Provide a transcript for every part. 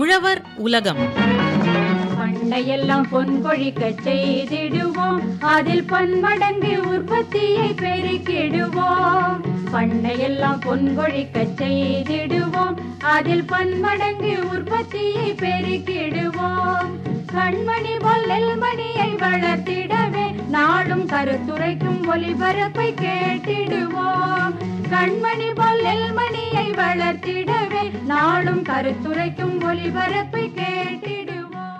உழவர் உலகம். பண்டையெல்லாம் பொன் பொழிக்க செய்திடுவோம். அதில் பன்மடங்கு உற்பத்தியை பெருக்கிடுவோம். பண்டையெல்லாம் பொன் பொழிக்க செய்திடுவோம். அதில் பன்மடங்கு உற்பத்தியை பெருக்கிடுவோம். கண்மணி பொல்லல் மணியை வளர்த்திடவே நாளும் கருத்துரைக்கும் ஒலிபரப்பை கேட்டிடுவோம். கண்மணி பொல்லல் மணியை வளர்த்திடவே நாடும் கருத்துரைக்கும் ஒளிபரப்பை கேட்டிடுவோம்.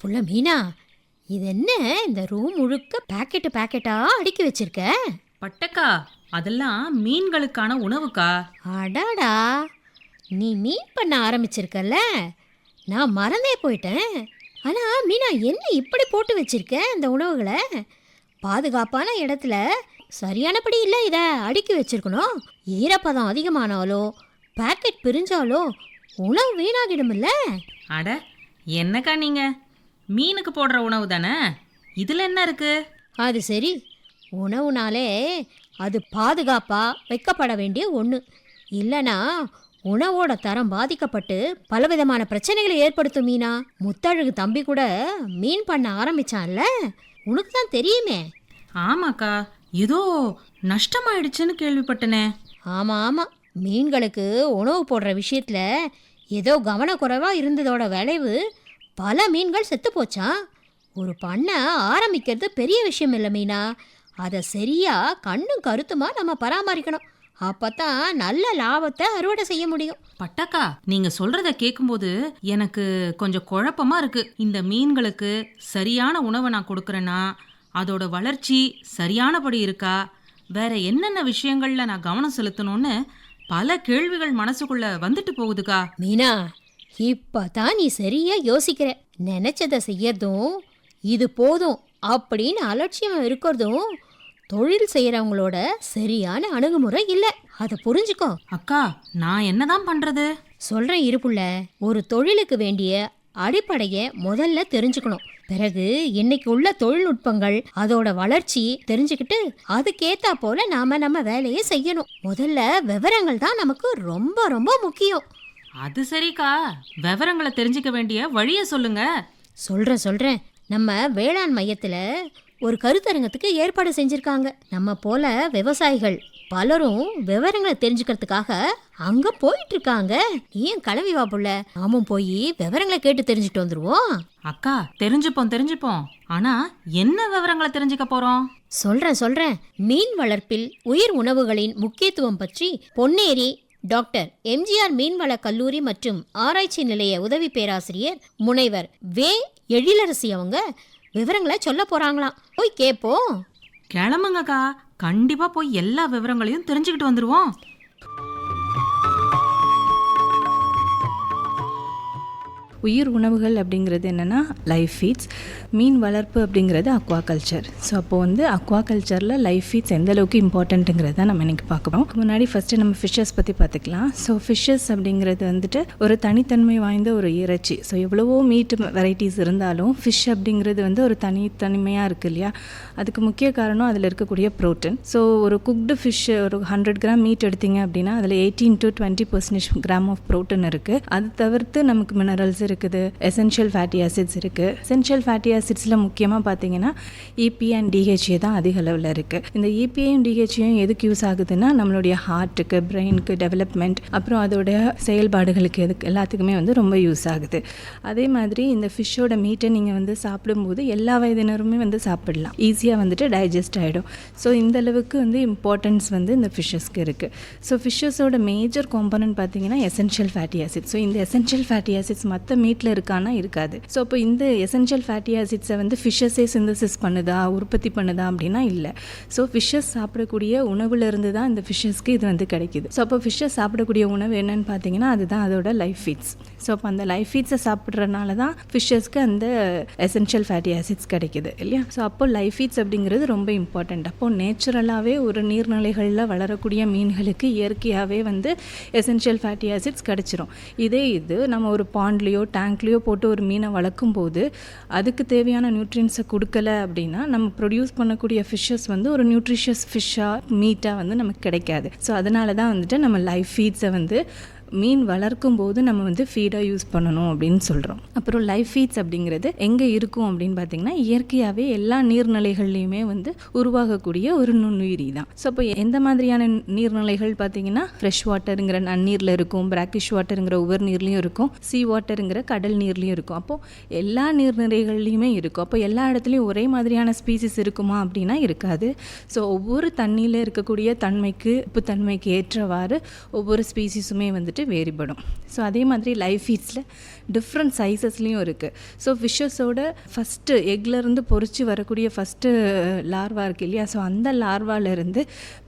புள்ள மீனா இது என்ன இந்த ரூம் முழுக்க பாக்கெட்டு பாக்கெட்டா அடுக்கி வச்சிருக்க? பட்டக்கா அதெல்லாம் மீன்களுக்கான உணவுக்கா? அடாடா நீ மீன் பண்ண ஆரம்பிச்சிருக்கல்ல? நான் மறந்தே போயிட்டேன். ஆனா மீனா என்ன இப்படி போட்டு வச்சிருக்க இந்த உணவுகளை? பாதுகாப்பான இடத்துல சரியானபடி இல்லை இதை அடுக்கி வச்சிருக்கணும். ஈரப்பதம் அதிகமானாலோ பாக்கெட் பிரிஞ்சாலோ உணவு வீணாகிடும்ல? அட என்னக்கா நீங்க? மீனுக்கு போடுற உணவு தானே? இதுல என்ன இருக்கு? அது சரி. உணவுனாலே அது பாதுகாப்பா வைக்கப்பட வேண்டிய ஒன்று இல்லனா உணவோட தரம் பாதிக்கப்பட்டு பலவிதமான பிரச்சனைகளை ஏற்படுத்தும் மீனா. முத்தழகு தம்பி கூட மீன் பண்ண ஆரம்பிச்சான்ல. உனக்கு தான் தெரியுமே. ஆமாக்கா ஏதோ நஷ்டமாயிடுச்சுன்னு கேள்விப்பட்டனே. ஆமாம் ஆமாம் மீன்களுக்கு உணவு போடுற விஷயத்தில் ஏதோ கவனக்குறைவாக இருந்ததோட விளைவு பல மீன்கள் செத்து போச்சாம் ஒரு பண்ணை ஆரம்பிக்கிறது பெரிய விஷயம் இல்லை மீனா. அதை சரியாக கண்ணும் கருத்துமா நம்ம பராமரிக்கணும். அப்போ தான் நல்ல லாபத்தை அறுவடை செய்ய முடியும். பட்டக்கா நீங்க சொல்றத கேட்கும்போது எனக்கு கொஞ்சம் குழப்பமா இருக்கு. இந்த மீன்களுக்கு சரியான உணவை நான் கொடுக்கறேன்னா அதோட வளர்ச்சி சரியானபடி இருக்கா? வேற என்னென்ன விஷயங்கள்ல நான் கவனம் செலுத்தணும்னு பல கேள்விகள் மனசுக்குள்ள வந்துட்டு போகுதுக்கா. மீனா இப்போ தான் நீ சரியா யோசிக்கிற. நினைச்சதை செய்யறதும் இது போதும் அப்படின்னு அலட்சியம் இருக்கிறதும் தொழில் செய்கிறவங்களோட சரியான அணுகுமுறை இல்லை. அதை புரிஞ்சுக்கோ. அக்கா நான் என்னதான் பண்றது? சொல்றேன் இருப்புள்ள ஒரு தொழிலுக்கு வேண்டிய அடிப்படையை முதல்ல தெரிஞ்சுக்கணும். பிறகு இன்னைக்கு உள்ள தொழில்நுட்பங்கள் அதோட வளர்ச்சி தெரிஞ்சுக்கிட்டு அதுக்கேத்தா போல நாம நம்ம வேலையை செய்யணும். முதல்ல விவரங்கள் தான் நமக்கு ரொம்ப ரொம்ப முக்கியம். அது சரிக்கா. விவரங்களை தெரிஞ்சுக்க வேண்டிய வழிய சொல்லுங்க. சொல்றேன் சொல்றேன். நம்ம வேளாண் மையத்துல ஒரு கருத்தரங்கத்துக்கு ஏற்பாடு செஞ்சிருக்காங்க. நம்ம போல விவசாயிகள் பலரும் விவரங்களை தெரிஞ்சுக்கிறதுக்காக அங்க போயிட்டு இருக்காங்க நீயும் கிளம்பி வா புள்ள. நாமும் போய் விவரங்களை கேட்டு தெரிஞ்சுட்டு வந்துருவோம். அக்கா தெரிஞ்சுப்போம் தெரிஞ்சுப்போம். ஆனா என்ன விவரங்களை தெரிஞ்சுக்க போறோம்? சொல்றேன் சொல்றேன். மீன் வளர்ப்பில் உயிர் உணவுகளின் முக்கியத்துவம் பற்றி பொன்னேரி டாக்டர் எம்ஜிஆர் மீன்வள கல்லூரி மற்றும் ஆராய்ச்சி நிலைய உதவி பேராசிரியர் முனைவர் வே எழிலரசி அவங்க விவரங்களை சொல்ல போறாங்களாம். போய் கேப்போம். கிளம்புங்கக்கா. கண்டிப்பா போய் எல்லா விவரங்களையும் தெரிஞ்சுக்கிட்டு வந்துருவோம். உயிர் உணவுகள் அப்படிங்கிறது என்னென்னா லைஃப் ஃபீட்ஸ் மீன் வளர்ப்பு அப்படிங்கிறது அக்வா கல்ச்சர் ஸோ அப்போ வந்து அக்வா கல்ச்சரில் லைஃப் ஃபீட்ஸ் எந்த அளவுக்கு இம்பார்ட்டண்ட்டுங்கிறத நம்ம இன்றைக்கி பார்க்குறோம் முன்னாடி ஃபஸ்ட்டு நம்ம ஃபிஷ்ஷஸ் பற்றி பார்த்துக்கலாம். ஸோ ஃபிஷ்ஷஸ் அப்படிங்கிறது வந்துட்டு ஒரு தனித்தன்மை வாய்ந்த ஒரு இறைச்சி. ஸோ எவ்வளவோ மீட் வெரைட்டிஸ் இருந்தாலும் ஃபிஷ் அப்படிங்கிறது வந்து ஒரு தனித்தனிமையாக இருக்குது இல்லையா? அதுக்கு முக்கிய காரணம் அதில் இருக்கக்கூடிய ப்ரோட்டீன் ஸோ ஒரு குக்டு ஃபிஷ் ஒரு ஹண்ட்ரட் கிராம் மீட் எடுத்தீங்க அப்படின்னா அதில் eighteen to twenty percentage gram of protein இருக்குது அது தவிர்த்து நமக்கு மினரல்ஸ் இருக்குது இருக்குது. எசென்ஷியல் ஃபேட்டி ஆசிட்ஸ் இருக்குது எசென்ஷியல் ஃபேட்டி ஆசிட்ஸில் முக்கியமாக பார்த்தீங்கன்னா இபி அண்ட் டிஹெச்ஏ தான் அதிக அளவில் இருக்குது இந்த இபிஏயும் டிஹெச்ஏயும் எதுக்கு யூஸ் ஆகுதுன்னா நம்மளுடைய ஹார்ட்டுக்கு பிரெயினுக்கு டெவலப்மெண்ட் அப்புறம் அதோட செயல்பாடுகளுக்கு எதுக்கு எல்லாத்துக்குமே வந்து ரொம்ப யூஸ் ஆகுது. அதே மாதிரி இந்த ஃபிஷ்ஷோட மீட்டை நீங்கள் வந்து சாப்பிடும்போது எல்லா வயதினருமே வந்து சாப்பிடலாம். ஈஸியாக வந்துட்டு டைஜஸ்ட் ஆகிடும் ஸோ இந்த அளவுக்கு வந்து இம்பார்ட்டன்ஸ் வந்து இந்த ஃபிஷ்ஷஸ்க்கு இருக்குது ஸோ ஃபிஷ்ஷஸோட மேஜர் காம்பனன்ட் பார்த்தீங்கன்னா எசென்ஷியல் ஃபேட்டி ஆசிட் ஸோ இந்த எசென்ஷியல் ஃபேட்டி ஆசிட்ஸ் மற்ற மீட்டில் இருக்கானா இருக்காது. ஸோ அப்போ இந்த எசென்ஷியல் ஃபேட்டி ஆசிட்ஸை வந்து ஃபிஷ்ஷஸே சிந்தசிஸ் பண்ணுதா உற்பத்தி பண்ணுதா அப்படின்னா இல்லை. ஸோ ஃபிஷ்ஷஸ் சாப்பிடக்கூடிய உணவுலேருந்து தான் இந்த ஃபிஷ்ஷஸ்க்கு இது வந்து கிடைக்குது. ஸோ அப்போ ஃபிஷ்ஷஸ் சாப்பிடக்கூடிய உணவு என்னன்னு பார்த்தீங்கன்னா அதுதான் அதோட லைஃப் ஃபீட்ஸ் ஸோ அப்போ அந்த லைஃப் ஃபீட்ஸை சாப்பிட்றதுனால தான் ஃபிஷ்ஷஸ்க்கு அந்த எசென்ஷியல் ஃபேட்டி ஆசிட்ஸ் கிடைக்குது இல்லையா? ஸோ அப்போ லைஃப் ஃபீட்ஸ் அப்படிங்கிறது ரொம்ப இம்பார்ட்டண்ட் அப்போ நேச்சுரலாகவே ஒரு நீர்நிலைகளில் வளரக்கூடிய மீன்களுக்கு இயற்கையாகவே வந்து எசென்ஷியல் ஃபேட்டி ஆசிட்ஸ் கிடச்சிரும். இதே இது நம்ம ஒரு பாண்ட்லேயோ டேங்க்லேயோ போட்டு ஒரு மீனை வளர்க்கும் போது அதுக்கு தேவையான நியூட்ரியன்ஸை கொடுக்கல அப்படின்னா நம்ம ப்ரொடியூஸ் பண்ணக்கூடிய ஃபிஷ்ஷஸ் வந்து ஒரு நியூட்ரிஷியஸ் ஃபிஷ்ஷாக மீட்டாக வந்து நமக்கு கிடைக்காது. ஸோ அதனால தான் வந்துட்டு நம்ம லைஃப் ஃபீட்ஸை வந்து மீன் வளர்க்கும் போது நம்ம வந்து ஃபீடாக யூஸ் பண்ணணும் அப்படின்னு சொல்கிறோம் அப்புறம் லைஃப் ஃபீட்ஸ் அப்படிங்கிறது எங்கே இருக்கும் அப்படின்னு பார்த்தீங்கன்னா இயற்கையாகவே எல்லா நீர்நிலைகள்லையுமே வந்து உருவாகக்கூடிய ஒரு நுண்ணுயிரி தான். ஸோ அப்போ எந்த மாதிரியான நீர்நிலைகள் பார்த்தீங்கன்னா ஃப்ரெஷ் வாட்டருங்கிற நன்னீரில் இருக்கும் பிராக்கிஷ் வாட்டருங்கிற உவர் நீர்லேயும் இருக்கும் சீ வாட்டருங்கிற கடல் நீர்லேயும் இருக்கும். அப்போது எல்லா நீர்நிலைகள்லையுமே இருக்கும். அப்போ எல்லா இடத்துலையும் ஒரே மாதிரியான ஸ்பீசிஸ் இருக்குமா அப்படின்னா இருக்காது. ஸோ ஒவ்வொரு தண்ணியில் இருக்கக்கூடிய தன்மைக்கு உப்புத்தன்மைக்கு ஏற்றவாறு ஒவ்வொரு ஸ்பீசிஸுமே வந்துட்டு வேறுபடும். ஸோ அதே மாதிரி லைஃப் ஃபீட்ஸில் டிஃப்ரெண்ட் சைஸஸ்லேயும் இருக்குது ஸோ ஃபிஷ்ஷஸோட ஃபஸ்ட்டு எக்லேருந்து பொறிச்சு வரக்கூடிய ஃபஸ்ட்டு லார்வா இருக்குது இல்லையா? ஸோ அந்த லார்வாலேருந்து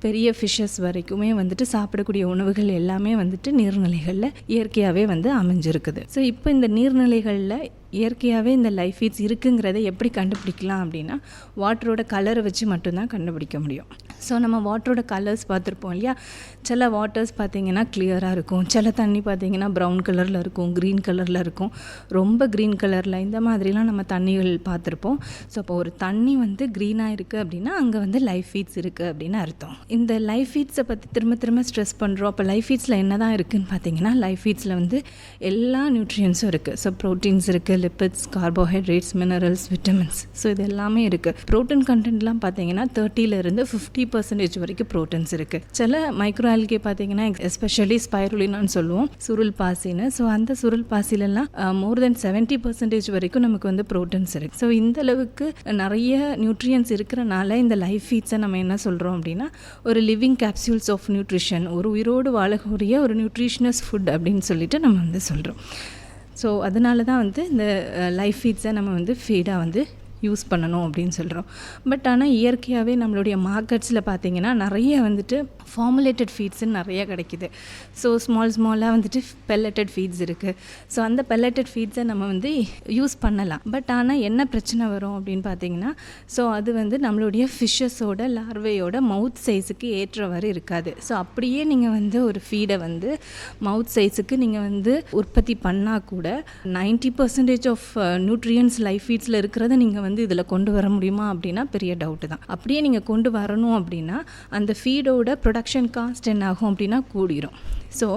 பெரிய ஃபிஷ்ஷஸ் வரைக்குமே வந்துட்டு சாப்பிடக்கூடிய உணவுகள் எல்லாமே வந்துட்டு நீர்நிலைகளில் இயற்கையாகவே வந்து அமைஞ்சிருக்குது. ஸோ இப்போ இந்த நீர்நிலைகளில் இயற்கையாகவே இந்த லைஃப் ஃபீட்ஸ் இருக்குங்கிறத எப்படி கண்டுபிடிக்கலாம் அப்படின்னா வாட்டரோட கலரை வச்சு மட்டும்தான் கண்டுபிடிக்க முடியும். ஸோ நம்ம வாட்டரோட கலர்ஸ் பார்த்துருப்போம் இல்லையா? சில வாட்டர்ஸ் பார்த்திங்கன்னா கிளியராக இருக்கும். சில தண்ணி பார்த்திங்கன்னா ப்ரௌன் கலரில் இருக்கும் க்ரீன் கலரில் இருக்கும். ரொம்ப க்ரீன் கலரில் இந்த மாதிரிலாம் நம்ம தண்ணிகள் பார்த்துருப்போம் ஸோ அப்போ ஒரு தண்ணி வந்து க்ரீனாக இருக்குது அப்படின்னா அங்கே வந்து லைஃப் ஃபீட்ஸ் இருக்குது அப்படின்னு அர்த்தம். இந்த லைஃப் ஃபீட்ஸை பற்றி திரும்ப திரும்ப ஸ்ட்ரெஸ் பண்ணுறோம் அப்போ லைஃப் ஃபீட்ஸில் என்ன தான் இருக்குதுன்னு பார்த்தீங்கன்னா லைஃப் ஃபீட்ஸில் வந்து எல்லா நியூட்ரியன்ஸும் இருக்குது ஸோ ப்ரோட்டீன்ஸ் இருக்குது lipids carbohydrates minerals vitamins so இது எல்லாமே இருக்குது ப்ரோட்டீன் கண்டென்ட்லாம் பார்த்தீங்கன்னா தேர்ட்டியிலேருந்து ஃபிஃப்டி பர்சன்டேஜ் வரைக்கும் ப்ரோட்டீன்ஸ் இருக்குது சில மைக்ரோ ஆல்கே பார்த்தீங்கன்னா எஸ்பெஷலி ஸ்பைருலினான்னு சொல்லுவோம் சுருள் பாசின்னு. ஸோ அந்த சுருள் பாசிலெல்லாம் மோர் தென் செவன்ட்டி பர்சன்டேஜ் வரைக்கும் நமக்கு வந்து ப்ரோட்டீன்ஸ் இருக்குது ஸோ இந்த அளவுக்கு நிறைய நியூட்ரியன்ஸ் இருக்கிறனால இந்த லைஃப் ஃபீட்ஸை நம்ம என்ன சொல்கிறோம் அப்படின்னா ஒரு லிவிங் கேப்சூல்ஸ் ஆஃப் நியூட்ரிஷன் ஒரு உயிரோடு வாழக்கூடிய ஒரு நியூட்ரிஷனஸ் ஃபுட் அப்படின்னு சொல்லிட்டு நம்ம வந்து சொல்கிறோம் ஸோ அதனால தான் வந்து இந்த லைஃப் ஃபீட்ஸை நம்ம வந்து ஃபீடாக வந்து யூஸ் பண்ணணும் அப்படின்னு சொல்கிறோம் பட் ஆனால் இயற்கையாகவே நம்மளுடைய மார்க்கெட்ஸில் பார்த்தீங்கன்னா நிறைய வந்துட்டு ஃபார்முலேட்டட் ஃபீட்ஸுன்னு நிறைய கிடைக்குது. ஸோ ஸ்மால் ஸ்மாலாக வந்துட்டு பெல்லட்டட் ஃபீட்ஸ் இருக்குது ஸோ அந்த பெல்லட்டட் ஃபீட்ஸை நம்ம வந்து யூஸ் பண்ணலாம். பட் ஆனால் என்ன பிரச்சனை வரும் அப்படின்னு பார்த்தீங்கன்னா ஸோ அது வந்து நம்மளுடைய ஃபிஷ்ஷஸோட லார்வையோட மவுத் சைஸுக்கு ஏற்றவாறு இருக்காது. ஸோ அப்படியே நீங்கள் வந்து ஒரு ஃபீடை வந்து மவுத் சைஸுக்கு நீங்கள் வந்து உற்பத்தி பண்ணால் கூட ninety percentage of nutrients life ஃபீட்ஸில் இருக்கிறத நீங்கள் வந்து இதில் கொண்டு வர முடியுமா அப்படின்னா பெரிய டவுட்டு தான். அப்படியே நீங்கள் கொண்டு வரணும் அப்படின்னா அந்த ஃபீடோட ப்ரொடக்ஷன் காஸ்ட் என்ன ஆகும் அப்படின்னா கூடிரும். ஸோ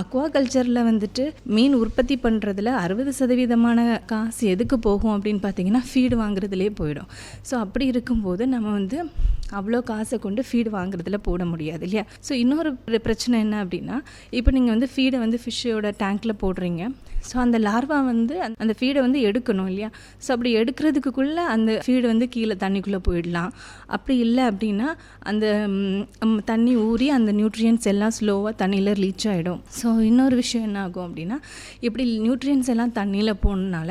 அக்வா கல்ச்சரில் வந்துட்டு மீன் உற்பத்தி பண்ணுறதுல அறுபது சதவீதமான காசு எதுக்கு போகும் அப்படின்னு பார்த்தீங்கன்னா ஃபீடு வாங்குறதுலே போயிடும். ஸோ அப்படி இருக்கும்போது நம்ம வந்து அவ்வளோ காசை கொண்டு ஃபீடு வாங்குறதுல போட முடியாது இல்லையா? ஸோ இன்னொரு பிரச்சனை என்ன அப்படின்னா இப்போ நீங்கள் வந்து ஃபீடை வந்து ஃபிஷ்ஷோட டேங்க்கில் போடுறீங்க. ஸோ அந்த லார்வா வந்து அந்த ஃபீடை வந்து எடுக்கணும் இல்லையா? ஸோ அப்படி எடுக்கிறதுக்குள்ளே அந்த ஃபீடு வந்து கீழே தண்ணிக்குள்ளே போயிடலாம். அப்படி இல்லை அப்படின்னா அந்த தண்ணி ஊறி அந்த நியூட்ரியன்ஸ் எல்லாம் ஸ்லோவாக தண்ணியில் லீச் ஆகிடும் ஸோ இன்னொரு விஷயம் என்ன ஆகும் அப்படின்னா இப்படி நியூட்ரியன்ஸ் எல்லாம் தண்ணியில் போனனால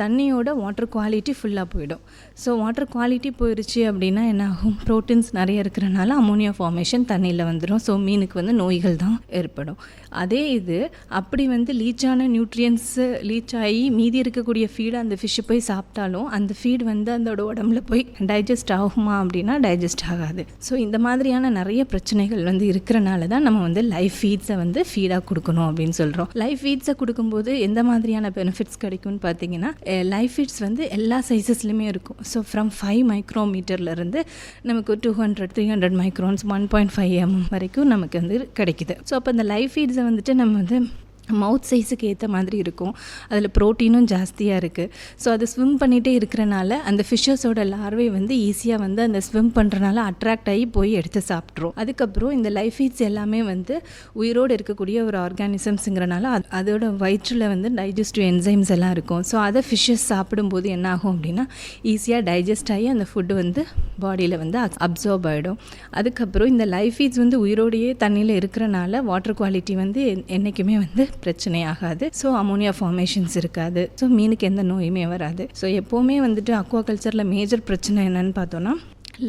தண்ணியோட வாட்டர் குவாலிட்டி ஃபுல்லாக போயிடும். ஸோ வாட்டர் குவாலிட்டி போயிடுச்சு அப்படின்னா என்ன ஆகும்? ப்ரோட்டீன்ஸ் நிறைய இருக்கிறனால அமோனியா ஃபார்மேஷன் தண்ணியில் வந்துடும் ஸோ மீனுக்கு வந்து நோய்கள் தான் ஏற்படும். அதே இது அப்படி வந்து லீச்சான நியூட்ரியன்ஸு லீச் ஆகி மீதி இருக்கக்கூடிய ஃபீடை அந்த ஃபிஷ்ஷு போய் சாப்பிட்டாலும் அந்த ஃபீட் வந்து அதோட உடம்புல போய் டைஜஸ்ட் ஆகுமா அப்படின்னா டைஜஸ்ட் ஆகாது. ஸோ இந்த மாதிரியான நிறைய பிரச்சனைகள் வந்து இருக்கிறனால தான் நம்ம வந்து லைஃப் ஃபீட்ஸ் வந்து ஃபீடாக கொடுக்கணும் அப்படின்னு சொல்கிறோம் லைஃப் ஃபீட்ஸை கொடுக்கும்போது எந்த மாதிரியான பெனிஃபிட்ஸ் கிடைக்கும்னு பார்த்தீங்கன்னா லைஃப் ஃபீட்ஸ் வந்து எல்லா சைஸஸ்லையுமே இருக்கும். ஸோ ஃப்ரம் ஃபைவ் மைக்ரோமீட்டர்லேருந்து நமக்கு two hundred three hundred microns one point five M M வரைக்கும் நமக்கு வந்து கிடைக்குது. ஸோ அப்போ இந்த லைஃப் ஃபீட்ஸை வந்துட்டு நம்ம வந்து மவுத் சைஸுக்கு ஏற்ற மாதிரி இருக்கும். அதில் ப்ரோட்டீனும் ஜாஸ்தியாக இருக்குது ஸோ அது ஸ்விம் பண்ணிகிட்டே இருக்கிறனால அந்த ஃபிஷ்ஷஸோட லார்வை வந்து ஈஸியாக வந்து அந்த ஸ்விம் பண்ணுறனால அட்ராக்ட் ஆகி போய் எடுத்து சாப்பிட்ரும் அதுக்கப்புறம் இந்த லைஃப் ஃபீட்ஸ் எல்லாமே வந்து உயிரோடு இருக்கக்கூடிய ஒரு ஆர்கானிசம்ஸுங்கிறனால அது அதோட வயிற்றில் வந்து டைஜஸ்டிவ் என்சைம்ஸ் எல்லாம் இருக்கும். ஸோ அதை ஃபிஷ்ஷஸ் சாப்பிடும்போது என்ன ஆகும் அப்படின்னா ஈஸியாக டைஜஸ்ட் ஆகி அந்த ஃபுட்டு வந்து பாடியில் வந்து அப்சர்வ் ஆகிடும் அதுக்கப்புறம் இந்த லைஃப் ஃபீட்ஸ் வந்து உயிரோடையே தண்ணியில் இருக்கிறனால வாட்டர் குவாலிட்டி வந்து என்றைக்குமே வந்து பிரச்சனை ஆகாது. ஸோ அமோனியா ஃபார்மேஷன்ஸ் இருக்காது. ஸோ மீனுக்கு எந்த நோயுமே வராது. ஸோ எப்போவுமே வந்துட்டு அக்வா கல்ச்சரில் மேஜர் பிரச்சனை என்னன்னு பார்த்தோன்னா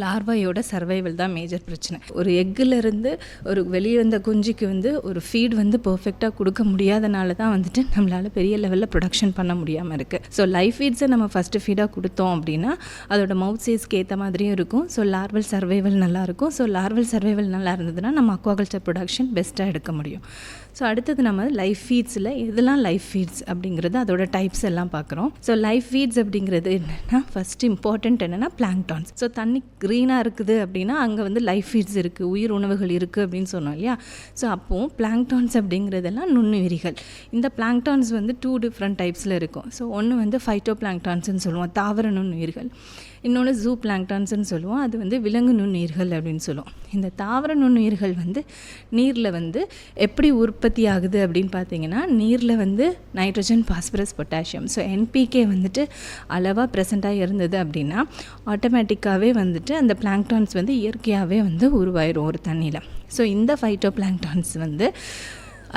லார்வாயோட சர்வைவல் தான் மேஜர் பிரச்சனை. ஒரு எக்குலேருந்து ஒரு வெளியே வந்த குஞ்சுக்கு வந்து ஒரு ஃபீட் வந்து பர்ஃபெக்டாக கொடுக்க முடியாதனால தான் வந்துட்டு நம்மளால் பெரிய லெவலில் ப்ரொடக்ஷன் பண்ண முடியாமல் இருக்குது ஸோ லைஃப் ஃபீட்ஸை நம்ம ஃபஸ்ட்டு ஃபீடாக கொடுத்தோம் அப்படின்னா அதோட மவுத் சைஸ்க்கு ஏற்ற மாதிரியும் இருக்கும். ஸோ லார்வல் சர்வைவல் நல்லாயிருக்கும் ஸோ லார்வல் சர்வைவல் நல்லா இருந்ததுன்னா நம்ம அக்வாகல்ச்சர் ப்ரொடக்ஷன் பெஸ்ட்டாக எடுக்க முடியும். ஸோ அடுத்தது நம்ம லைஃப் ஃபீட்ஸில் எதெல்லாம் லைஃப் ஃபீட்ஸ் அப்படிங்கிறது அதோட டைப்ஸ் எல்லாம் பார்க்குறோம். ஸோ லைஃப் ஃபீட்ஸ் அப்படிங்கிறது என்னென்னா ஃபஸ்ட் இம்பார்ட்டண்ட் என்னென்னா பிளாங்டான்ஸ் ஸோ தண்ணி க்ரீனாக இருக்குது அப்படின்னா அங்கே வந்து லைஃப் ஃபீட்ஸ் இருக்குது உயிர் உணவுகள் இருக்குது அப்படின்னு சொன்னோம் இல்லையா? ஸோ அப்போது பிளாங்டான்ஸ் அப்படிங்கிறதெல்லாம் நுண்ணுயிரிகள். இந்த பிளாங்டான்ஸ் வந்து டூ டிஃப்ரெண்ட் டைப்ஸில் இருக்கும். ஸோ ஒன்று வந்து ஃபைட்டோ பிளாங்டான்ஸ்னு சொல்லுவோம் தாவர நுண்ணுயிர்கள். இன்னொன்று ஜூ பிளாங்டான்ஸ்னு சொல்லுவோம் அது வந்து விலங்கு நுண்ணுயிர்கள் அப்படின்னு சொல்லுவோம். இந்த தாவர நுண்ணுயிர்கள் வந்து நீரில் வந்து எப்படி உற்பத்தி ஆகுது அப்படின்னு பார்த்தீங்கன்னா நீரில் வந்து nitrogen phosphorus potassium so N P K வந்துட்டு அளவாக ப்ரெசண்ட்டாக இருந்தது அப்படின்னா ஆட்டோமேட்டிக்காகவே வந்துட்டு அந்த பிளாங்டான்ஸ் வந்து இயற்கையாகவே வந்து உருவாயிரும் ஒரு தண்ணியில். ஸோ இந்த ஃபைட்டோ பிளாங்டான்ஸ் வந்து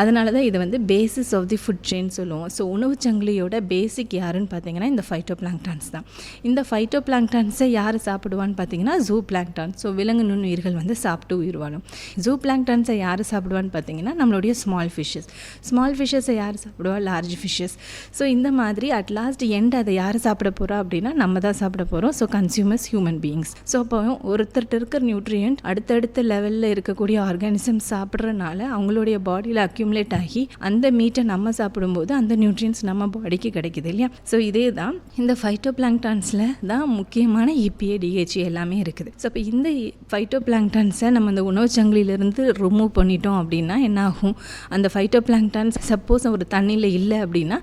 அதனால தான் இதை வந்து basis of the food chain சொல்லுவோம். ஸோ உணவு சங்கிலியோட பேசிக் யாருன்னு பார்த்தீங்கன்னா இந்த ஃபைட்டோ பிளாங்டான்ஸ் தான். இந்த ஃபைட்டோ பிளாங்டான்ஸை யார் சாப்பிடுவான்னு பார்த்தீங்கன்னா ஜூ பிளாங்டான் ஸோ விலங்கு நுண்ணுயிர்கள் வந்து சாப்பிட்டு உயிர் வாழும். ஜூ பிளாங்டான்ஸை யார் சாப்பிடுவான்னு பார்த்தீங்கன்னா நம்மளுடைய ஸ்மால் ஃபிஷ்ஷஸ் ஸ்மால் ஃபிஷ்ஷஸை யார் சாப்பிடுவா? லார்ஜ் ஃபிஷ்ஷஸ் ஸோ இந்த மாதிரி அட் லாஸ்ட் எண்ட் அதை யார் சாப்பிட போகிறா அப்படின்னா நம்ம தான் சாப்பிட போகிறோம் so consumers human beings so அப்போ ஒருத்தர்கிட்ட இருக்கிற நியூட்ரியன்ட் அடுத்தடுத்த லெவலில் இருக்கக்கூடிய ஆர்கானிசம் சாப்பிட்றனால அவங்களுடைய பாடியில் அக்யூ அக்யூமுலேட் ஆகி அந்த மீட்டை நம்ம சாப்பிடும்போது அந்த நியூட்ரியன்ஸ் நம்ம பாடிக்கு கிடைக்குது இல்லையா? ஸோ இதே தான் இந்த ஃபைட்டோ பிளாங்டான்ஸில் தான் முக்கியமான இபிஏ டிஹெச்சி எல்லாமே இருக்குது. ஸோ இப்போ இந்த ஃபைட்டோ பிளாங்டான்ஸை நம்ம இந்த உணவு சங்கிலியிலேருந்து ரிமூவ் பண்ணிட்டோம் அப்படின்னா என்ன ஆகும் அந்த ஃபைட்டோ பிளாங்டான்ஸ் சப்போஸ் ஒரு தண்ணியில் இல்லை அப்படின்னா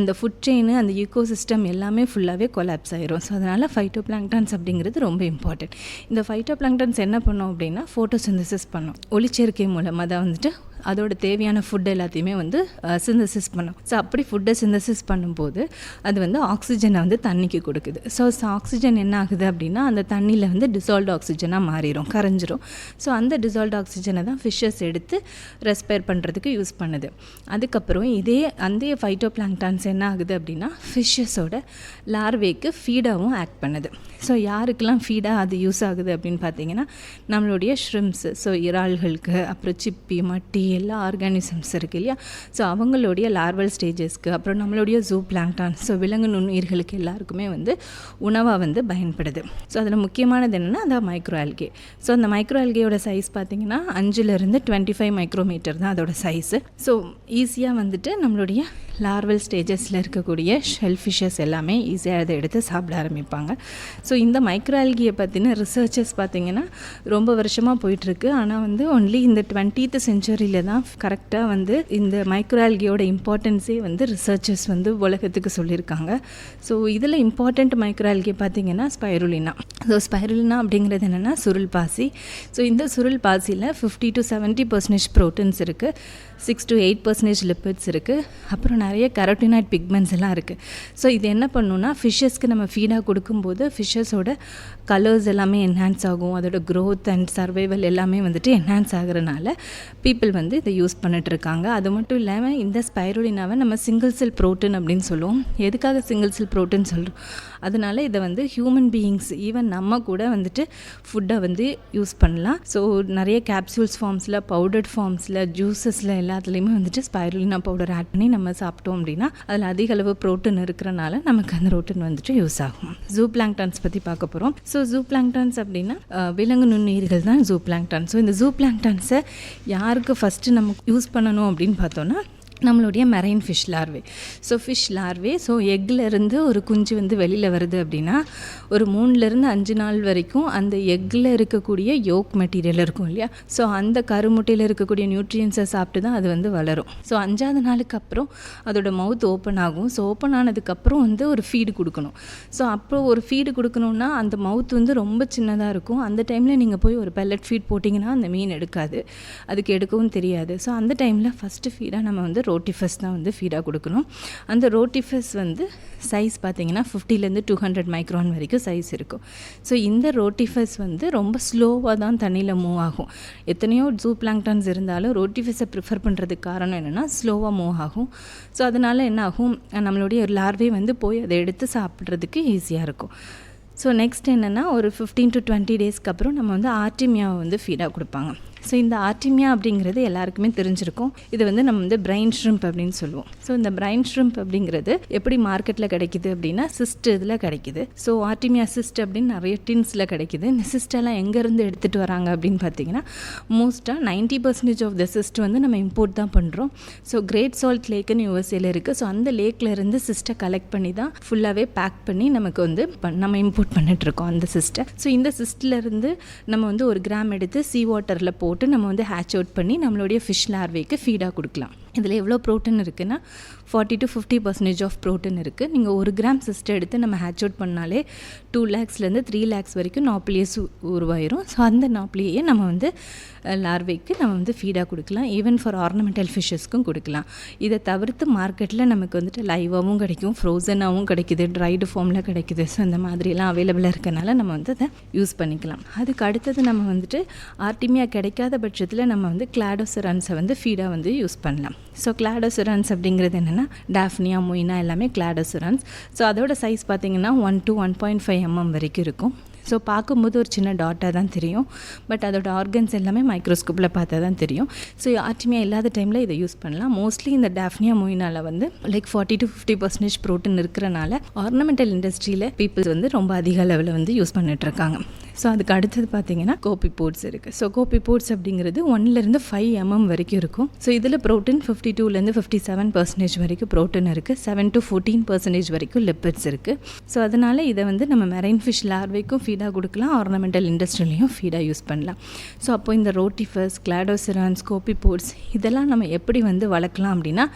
அந்த ஃபுட் செயின் அந்த ஈகோ சிஸ்டம் எல்லாமே ஃபுல்லாகவே கொலாப்ஸ் ஆயிரும். ஸோ அதனால் ஃபைட்டோ பிளாங்டான்ஸ் அப்படிங்கிறது ரொம்ப இம்பார்ட்டன்ட் இந்த ஃபைட்டோ பிளாங்டான்ஸ் என்ன பண்ணோம் அப்படின்னா ஃபோட்டோசிந்தசிஸ் பண்ணோம். ஒளிச்சேர்க்கை மூலமாக தான் வந்துட்டு அதோட தேவையான ஃபுட் எல்லாத்தையுமே வந்து சிந்தசிஸ் பண்ணும். ஸோ அப்படி ஃபுட்டை சிந்தசிஸ் பண்ணும்போது அது வந்து ஆக்சிஜனை வந்து தண்ணிக்கு கொடுக்குது. ஸோ ஆக்சிஜன் என்ன ஆகுது அப்படின்னா அந்த தண்ணியில் வந்து டிசால்வ் ஆக்சிஜனாக மாறிடும் கரைஞ்சிரும். ஸோ அந்த டிசால்வ் ஆக்சிஜனை தான் ஃபிஷ்ஷஸ் எடுத்து ரெஸ்பயர் பண்ணுறதுக்கு யூஸ் பண்ணுது. அதுக்கப்புறம் இதே அந்த ஃபைட்டோ பிளாங்டான்ஸ் என்ன ஆகுது அப்படின்னா ஃபிஷ்ஷஸோட லார்வேக்கு ஃபீடாகவும் ஆக்ட் பண்ணுது. ஸோ யாருக்கெல்லாம் ஃபீடாக அது யூஸ் ஆகுது அப்படின்னு பார்த்தீங்கன்னா நம்மளுடைய ஷ்ரிம்ஸு ஸோ இறால்களுக்கு அப்புறம் சிப்பி மட்டி எல்லா ஆர்கானிசம்ஸ் இருக்குது இல்லையா? ஸோ அவங்களுடைய லார்வல் ஸ்டேஜஸ்க்கு அப்புறம் நம்மளுடைய ஜூ பிளாங்டான் ஸோ விலங்கு நுண்ணுயிர்களுக்கு எல்லாருக்குமே வந்து உணவாக வந்து பயன்படுது. ஸோ அதில் முக்கியமானது என்னென்னா அந்த மைக்ரோ ஆல்கே ஸோ அந்த மைக்ரோ ஆல்கேயோட சைஸ் பார்த்தீங்கன்னா அஞ்சுலேருந்து டுவெண்ட்டி ஃபைவ் மைக்ரோமீட்டர் தான் அதோட சைஸு ஸோ ஈஸியாக வந்துட்டு நம்மளுடைய லார்வல் ஸ்டேஜஸில் இருக்கக்கூடிய ஷெல் ஃபிஷஸ் எல்லாமே ஈஸியாக அதை எடுத்து சாப்பிட ஆரம்பிப்பாங்க. ஸோ இந்த மைக்ரோ ஆல்கியை பற்றின ரிசர்ச்சஸ் பார்த்திங்கன்னா ரொம்ப வருஷமாக போயிட்டுருக்கு ஆனால் வந்து ஒன்லி இந்த டுவெண்ட்டீத் செஞ்சுரியில் தான் கரெக்டாக வந்து இந்த மைக்ரோஆல்கியோட இம்பார்ட்டன்ஸே வந்து ரிசர்ச்சர்ஸ் வந்து உலகத்துக்கு சொல்லியிருக்காங்க. ஸோ இதில் இம்பார்ட்டண்ட் மைக்ரோஆல்கி பார்த்திங்கன்னா ஸ்பைருலினா ஸோ ஸ்பைருலினா அப்படிங்கிறது என்னென்னா சுருள் பாசி. ஸோ இந்த சுருள் பாசியில் fifty to seventy percentage proteins இருக்குது six to eight percentage lipids இருக்குது அப்புறம் நிறைய கரோட்டினாய்ட் பிக்மெண்ட்ஸ் எல்லாம் இருக்குது ஸோ இது என்ன பண்ணுன்னா ஃபிஷ்ஷஸ்க்கு நம்ம ஃபீடாக கொடுக்கும்போது ஃபிஷ்ஷஸோட கலர்ஸ் எல்லாமே என்ஹான்ஸ் ஆகும். அதோட க்ரோத் அண்ட் சர்வைவல் எல்லாமே வந்துட்டு என்ஹான்ஸ் ஆகிறனால பீப்புள் வந்து இதை யூஸ் பண்ணிட்டுருக்காங்க. அது மட்டும் இல்லாமல் இந்த ஸ்பைரோலினாவை நம்ம சிங்கிள் செல் ப்ரோட்டீன் அப்படின்னு சொல்லுவோம். எதுக்காக சிங்கிள் செல் ப்ரோட்டீன் சொல்கிறோம் அதனால இதை வந்து ஹியூமன் பீயிங்ஸ் ஈவன் நம்ம கூட வந்துட்டு ஃபுட்டை வந்து யூஸ் பண்ணலாம். ஸோ நிறைய கேப்சூல்ஸ் ஃபார்ம்ஸில் பவுடர்ட் ஃபார்ம்ஸில் ஜூஸஸில் எல்லாத்துலேயுமே வந்துட்டு ஸ்பைருலினா பவுடர் ஆட் பண்ணி நம்ம சாப்பிட்டோம் அப்படின்னா அதில் அதிக அளவு ப்ரோட்டீன் இருக்கிறனால நமக்கு அந்த ரோட்டின் வந்துட்டு யூஸ் ஆகும். ஜூ பிளாங்டான்ஸ் பற்றி பார்க்க போகிறோம் ஸோ ஜூ பிளாங்டான்ஸ் அப்படின்னா விலங்கு நுண்ணுயிர்கள் தான் ஜூ பிளாங்டான் ஸோ இந்த ஜூ பிளாங்டான்ஸை யாருக்கு ஃபஸ்ட்டு நம்ம யூஸ் பண்ணணும் அப்படின்னு பார்த்தோன்னா நம்மளுடைய marine fish larvae so fish larvae so எக்லேருந்து ஒரு குஞ்சு வந்து வெளியில் வருது அப்படின்னா ஒரு மூணுலேருந்து அஞ்சு நாள் வரைக்கும் அந்த எக்கில் இருக்கக்கூடிய யோக் மெட்டீரியல் இருக்கும் இல்லையா? ஸோ அந்த கருமுட்டையில் இருக்கக்கூடிய நியூட்ரியன்ஸை சாப்பிட்டு தான் அது வந்து வளரும். ஸோ அஞ்சாவது நாளுக்கு அப்புறம் அதோட மவுத் ஓப்பன் ஆகும். ஸோ ஓப்பன் ஆனதுக்கப்புறம் வந்து ஒரு ஃபீடு கொடுக்கணும். ஸோ அப்போ ஒரு ஃபீடு கொடுக்கணுன்னா அந்த மவுத் வந்து ரொம்ப சின்னதாக இருக்கும். அந்த டைமில் நீங்கள் போய் ஒரு பெல்லட் ஃபீட் போட்டிங்கன்னா அந்த மீன் எடுக்காது. அதுக்கு எடுக்கவும் தெரியாது. ஸோ அந்த டைமில் ஃபஸ்ட்டு ஃபீடாக நம்ம வந்து ரோட்டிஃபஸ் தான் வந்து ஃபீடாக கொடுக்கணும். அந்த ரோட்டிஃபஸ் வந்து சைஸ் பார்த்தீங்கன்னா ஃபிஃப்டிலேருந்து டூ ஹண்ட்ரட் மைக்ரான் வரைக்கும் சைஸ் இருக்கும். ஸோ இந்த ரோட்டிஃபஸ் வந்து ரொம்ப ஸ்லோவாக தான் தண்ணியில் மூவ் ஆகும். எத்தனையோ ஜூ பிளாங்டான்ஸ் இருந்தாலும் ரோட்டிஃபஸை ப்ரிஃபர் பண்ணுறதுக்கு காரணம் என்னென்னா ஸ்லோவாக மூவ் ஆகும். ஸோ அதனால் என்ன ஆகும்? நம்மளுடைய லார்வே வந்து போய் அதை எடுத்து சாப்பிட்றதுக்கு ஈஸியாக இருக்கும். ஸோ நெக்ஸ்ட் என்னென்னா ஒரு ஃபிஃப்டீன் டு டுவெண்ட்டி டேஸ்க்கு அப்புறம் நம்ம வந்து ஆர்டிமியாவை வந்து ஃபீடாக கொடுப்பாங்க. ஸோ இந்த ஆர்டிமியா அப்படிங்கிறது எல்லாருக்குமே தெரிஞ்சிருக்கும். இது வந்து நம்ம வந்து பிரைன் ஷ்ரிம்ப் அப்படின்னு சொல்லுவோம். ஸோ இந்த பிரைன் ஷ்ரிம்ப் அப்படிங்கிறது எப்படி மார்க்கெட்டில் கிடைக்குது அப்படின்னா சிஸ்ட் இதில் கிடைக்குது. ஸோ ஆர்டிமியா சிஸ்ட் அப்படின்னு நிறைய டின்ஸில் கிடைக்குது. இந்த சிஸ்டெல்லாம் எங்கேருந்து எடுத்துகிட்டு வராங்க அப்படின்னு பார்த்தீங்கன்னா மோஸ்ட்டாக ninety percentage of the cyst வந்து நம்ம இம்போர்ட் தான் பண்ணுறோம் ஸோ கிரேட் சால்ட் லேக்குன்னு யூஎஸ்ஏல இருக்குது ஸோ அந்த லேக்கில் இருந்து சிஸ்ட்டை கலெக்ட் பண்ணி தான் ஃபுல்லாகவே பேக் பண்ணி நமக்கு வந்து பண்- நம்ம இம்போர்ட் பண்ணிட்டுருக்கோம் அந்த சிஸ்ட்டை ஸோ இந்த சிஸ்ட்ல இருந்து நம்ம வந்து ஒரு கிராம் எடுத்து சீ வாட்டரில் போட்டு நம்ம வந்து ஹேச் அவுட் பண்ணி நம்மளுடைய ஃபிஷ் லார்வேக்கு ஃபீடாக கொடுக்கலாம். இதில் எவ்வளோ ப்ரோட்டீன் இருக்குன்னா forty to fifty percentage of protein இருக்குது நீங்கள் ஒரு கிராம் சிஸ்டர் எடுத்து நம்ம ஹேட்ச் அவுட் பண்ணாலே டூ லேக்ஸ்லேருந்து த்ரீ லேக்ஸ் வரைக்கும் நாப்ளியஸ் உருவாயிரும். ஸோ அந்த நாப்ளியையே நம்ம வந்து லார்வேக்கு நம்ம வந்து ஃபீடாக கொடுக்கலாம். ஈவன் ஃபார் ஆர்னமெண்டல் ஃபிஷஸ்க்கும் கொடுக்கலாம். இதை தவிர்த்து மார்க்கெட்டில் நமக்கு வந்துட்டு லைவாகவும் கிடைக்கும் ஃப்ரோசனாகவும் கிடைக்குது ட்ரைடு ஃபார்மில் கிடைக்குது. ஸோ அந்த மாதிரிலாம் அவைலபிளாக இருக்கனால நம்ம வந்து அதை யூஸ் பண்ணிக்கலாம். அதுக்கு அடுத்தது நம்ம வந்துட்டு ஆர்டிமியா கிடைக்காத பட்சத்தில் நம்ம வந்து கிளாடோசரான்ஸை வந்து ஃபீடாக வந்து யூஸ் பண்ணலாம். ஸோ கிளாடோசரன்ஸ் அப்படிங்கிறது என்னென்னா டாஃப்னியா மொயினா எல்லாமே கிளாடோசரன்ஸ் ஸோ அதோட சைஸ் பார்த்தீங்கன்னா one two one point five M M வரைக்கும் இருக்கும். ஸோ பார்க்கும்போது ஒரு சின்ன டாட்டாக தான் தெரியும். பட் அதோட ஆர்கன்ஸ் எல்லாமே மைக்ரோஸ்கோப்பில் பார்த்தா தான் தெரியும். ஸோ ஆர்டிமியா இல்லாத டைமில் இதை யூஸ் பண்ணலாம். மோஸ்ட்லி இந்த டாஃப்னியா மொயினால வந்து like forty to fifty percentage protein இருக்கிறனால ஆர்னமெண்டல் இண்டஸ்ட்ரியில் பீப்புள்ஸ் வந்து ரொம்ப அதிக அளவில் வந்து யூஸ் பண்ணிகிட்ருக்காங்க ஸோ அதுக்கு அடுத்தது பார்த்தீங்கன்னா கோபி போட்ஸ் இருக்குது ஸோ கோபி போட்ஸ் அப்படிங்கிறது ஒன்லேருந்து ஃபைவ் எம்எம் வரைக்கும் இருக்கும். ஸோ இதில் ப்ரோட்டீன் ஃபிஃப்டி டூலேருந்து ஃபிஃப்டி செவன் பர்சன்டேஜ் வரைக்கும் ப்ரோட்டீன் இருக்குது செவன் டு ஃபோர்டீன் பர்சன்டேஜ் வரைக்கும் லிப்பிட்ஸ் இருக்குது ஸோ அதனால் இதை வந்து நம்ம மெரைன் ஃபிஷ் லார்வேக்கும் ஃபீடாக கொடுக்கலாம். ஆர்னமெண்டல் இண்டஸ்ட்ரிலையும் ஃபீடாக யூஸ் பண்ணலாம். ஸோ அப்போ இந்த ரோட்டிஃபர்ஸ் கிளாடோசிரான்ஸ் கோபி போட்ஸ் இதெல்லாம் நம்ம எப்படி வந்து வளர்க்கலாம் அப்படின்னா